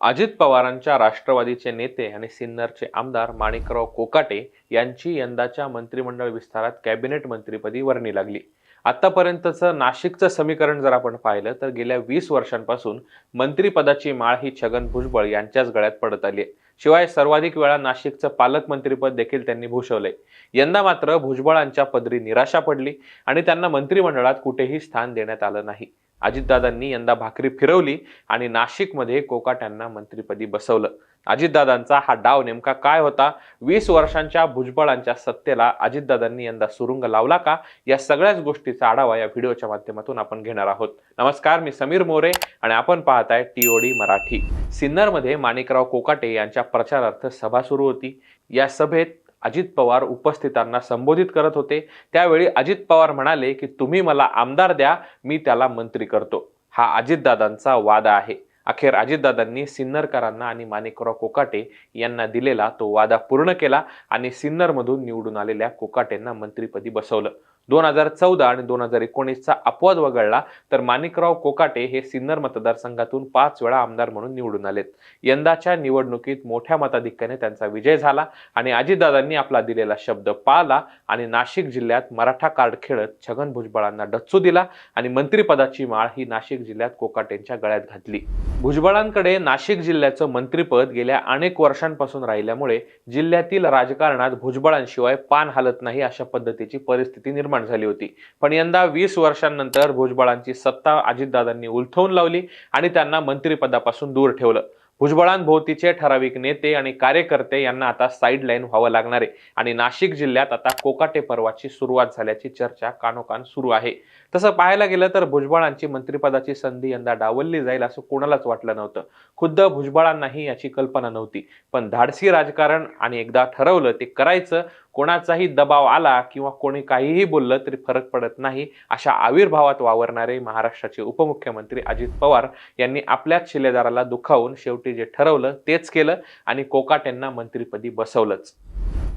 अजित पवारांच्या राष्ट्रवादीचे नेते आणि सिन्नरचे आमदार माणिकराव कोकाटे यांची यंदाच्या मंत्रिमंडळ विस्तारात कॅबिनेट मंत्रीपदी वर्णी लागली. आतापर्यंतचं नाशिकचं समीकरण जर आपण पाहिलं तर गेल्या वीस वर्षांपासून मंत्रिपदाची माळ ही छगन भुजबळ यांच्याच गळ्यात पडत आली आहे. शिवाय सर्वाधिक वेळा नाशिकचं पालकमंत्रीपद देखील त्यांनी भूषवलंय. यंदा मात्र भुजबळांच्या पदरी निराशा पडली आणि त्यांना मंत्रिमंडळात कुठेही स्थान देण्यात आलं नाही. अजितदादांनी यंदा भाकरी फिरवली आणि नाशिकमध्ये कोकाट्यांना मंत्रीपदी बसवलं. अजितदादांचा हा डाव नेमका काय होता? वीस वर्षांच्या भुजबळांच्या सत्तेला अजितदादांनी यंदा सुरुंग लावला का? या सगळ्याच गोष्टीचा आढावा या व्हिडिओच्या माध्यमातून आपण घेणार आहोत. नमस्कार मी समीर मोरे आणि आपण पाहताय टीओडी मराठी. सिन्नरमध्ये माणिकराव कोकाटे यांच्या प्रचारार्थ सभा सुरू होती. या सभेत अजित पवार उपस्थितांना संबोधित करत होते. त्यावेळी अजित पवार म्हणाले की तुम्ही मला आमदार द्या मी त्याला मंत्री करतो. हा अजितदादांचा वादा आहे. अखेर अजितदादांनी सिन्नरकरांना आणि माणिकराव कोकाटे यांना दिलेला तो वादा पूर्ण केला आणि सिन्नरमधून निवडून आलेल्या कोकाटेंना मंत्रिपदी बसवलं. दोन हजार चौदा आणि दोन हजार एकोणीसचा अपवाद वगळला तर माणिकराव कोकाटे हे सिन्नर मतदारसंघातून पाच वेळा आमदार म्हणून निवडून आलेत. यंदाच्या निवडणुकीत मोठ्या मताधिक्याने त्यांचा विजय झाला आणि अजितदादांनी आपला दिलेला शब्द पाळला आणि नाशिक जिल्ह्यात मराठा कार्ड खेळत छगन भुजबळांना डच्चू दिला आणि मंत्रिपदाची माळ ही नाशिक जिल्ह्यात कोकाटेंच्या गळ्यात घातली. भुजबळांकडे नाशिक जिल्ह्याचं मंत्रिपद गेल्या अनेक वर्षांपासून राहिल्यामुळे जिल्ह्यातील राजकारणात भुजबळांशिवाय पान हालत नाही अशा पद्धतीची परिस्थिती निर्माण निर्माण झाली होती. पण यंदा वीस वर्षांनंतर भुजबळांची सत्ता अजितदादांनी उलथवून लावली आणि त्यांना मंत्रिपदापासून दूर ठेवलं. भुजबळांभोवतीचे ठराविक नेते आणि कार्यकर्ते यांना आता साईड लाईन व्हावं लागणार आहे आणि नाशिक जिल्ह्यात आता कोकाटे पर्वाची सुरुवात झाल्याची चर्चा कानोकान सुरू आहे. तसं पाहायला गेलं तर भुजबळांची मंत्रिपदाची संधी यंदा डावलली जाईल असं कोणालाच वाटलं नव्हतं. खुद्द भुजबळांनाही याची कल्पना नव्हती. पण धाडसी राजकारण आणि एकदा ठरवलं ते करायचं कोणाचाही दबाव आला किंवा कोणी काहीही बोललं तरी फरक पडत नाही अशा आविर्भावात वावरणारे महाराष्ट्राचे उपमुख्यमंत्री अजित पवार यांनी आपल्याच शिलेदाराला दुखावून शेवटी जे ठरवलं तेच केलं आणि कोकाट यांना मंत्रिपदी बसवलंच.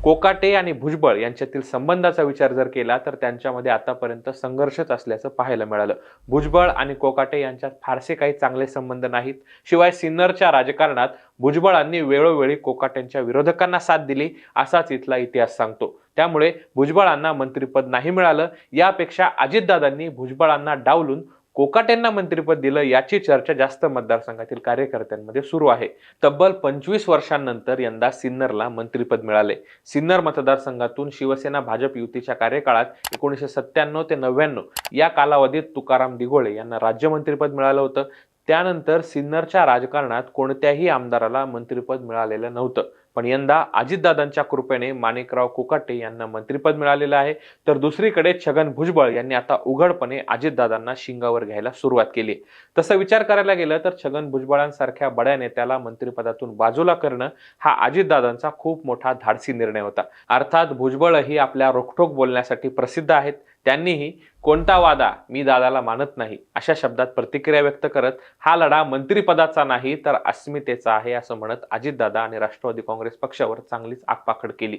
कोकाटे आणि भुजबळ यांच्यातील संबंधाचा विचार जर केला तर त्यांच्यामध्ये आतापर्यंत संघर्षच असल्याचं पाहायला मिळालं. भुजबळ आणि कोकाटे यांच्यात फारसे काही चांगले संबंध नाहीत. शिवाय सिन्नरच्या राजकारणात भुजबळांनी वेळोवेळी कोकाट्यांच्या विरोधकांना साथ दिली असाच इथला इतिहास सांगतो. त्यामुळे भुजबळांना मंत्रिपद नाही मिळालं. यापेक्षा अजितदादांनी भुजबळांना डावलून कोकाटेंना मंत्रिपद दिलं याची चर्चा जास्त मतदारसंघातील कार्यकर्त्यांमध्ये सुरू आहे. तब्बल पंचवीस वर्षांनंतर यंदा सिन्नरला मंत्रिपद मिळाले. सिन्नर मतदारसंघातून शिवसेना भाजप युतीच्या कार्यकाळात एकोणीसशे सत्त्याण्णव ते नव्याण्णव या कालावधीत तुकाराम दिघोळे यांना राज्यमंत्रीपद मिळालं होतं. त्यानंतर सिन्नरच्या राजकारणात कोणत्याही आमदाराला मंत्रिपद मिळालेलं नव्हतं. पण यंदा अजितदादांच्या कृपेने माणिकराव कुकाटे यांना मंत्रिपद मिळालेलं आहे. तर दुसरीकडे छगन भुजबळ यांनी आता उघडपणे अजितदादांना शिंगावर घ्यायला सुरुवात केली. तसं विचार करायला गेलं तर छगन भुजबळांसारख्या बड्या नेत्याला मंत्रिपदातून बाजूला करणं हा अजितदादांचा खूप मोठा धाडसी निर्णय होता. अर्थात भुजबळही आपल्या रोखठोक बोलण्यासाठी प्रसिद्ध आहेत. त्यांनीही कोणता वादा मी दादाला मानत नाही अशा शब्दात प्रतिक्रिया व्यक्त करत हा लढा मंत्रिपदाचा नाही तर अस्मितेचा आहे असं म्हणत अजितदादा आणि राष्ट्रवादी काँग्रेस पक्षावर चांगलीच आगपाखड केली.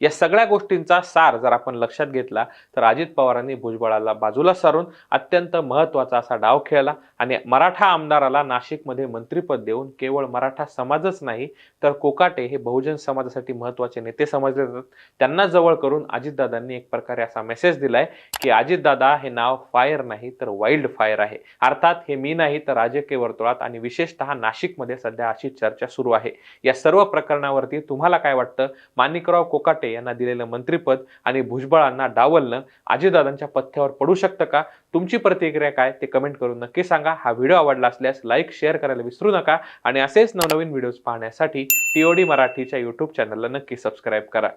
या सगळ्या गोष्टींचा सार जर आपण लक्षात घेतला तर अजित पवारांनी भुजबळाला बाजूला सारून अत्यंत महत्त्वाचा असा डाव खेळला आणि मराठा आमदाराला नाशिकमध्ये मंत्रीपद देऊन केवळ मराठा समाजच नाही तर कोकाटे हे बहुजन समाजासाठी महत्त्वाचे नेते समजले जातात. त्यांना जवळ करून अजितदादांनी एक प्रकारे असा मेसेज दिलाय की अजितदादा हे नाव फायर नाही तर वाईल्ड फायर आहे. अर्थात हे मी नाही तर राजकीय वर्तुळात आणि विशेषतः नाशिकमध्ये सध्या अशी चर्चा सुरू आहे. या सर्व प्रकरणावरती तुम्हाला काय वाटतं? माणिकराव कोकाटे यांना दिलेलं मंत्रिपद आणि भुजबळांना डावलणं अजितदादांच्या पथ्यावर पडू शकतं का? तुमची प्रतिक्रिया काय? ते कमेंट करून नक्की सांगा. हा व्हिडिओ आवडला असल्यास लाईक शेअर करायला विसरू नका. आणि असेच नवनवीन व्हिडिओज पाहण्यासाठी टीओडी मराठीच्या यूट्यूब चॅनलला नक्की सबस्क्राईब करा.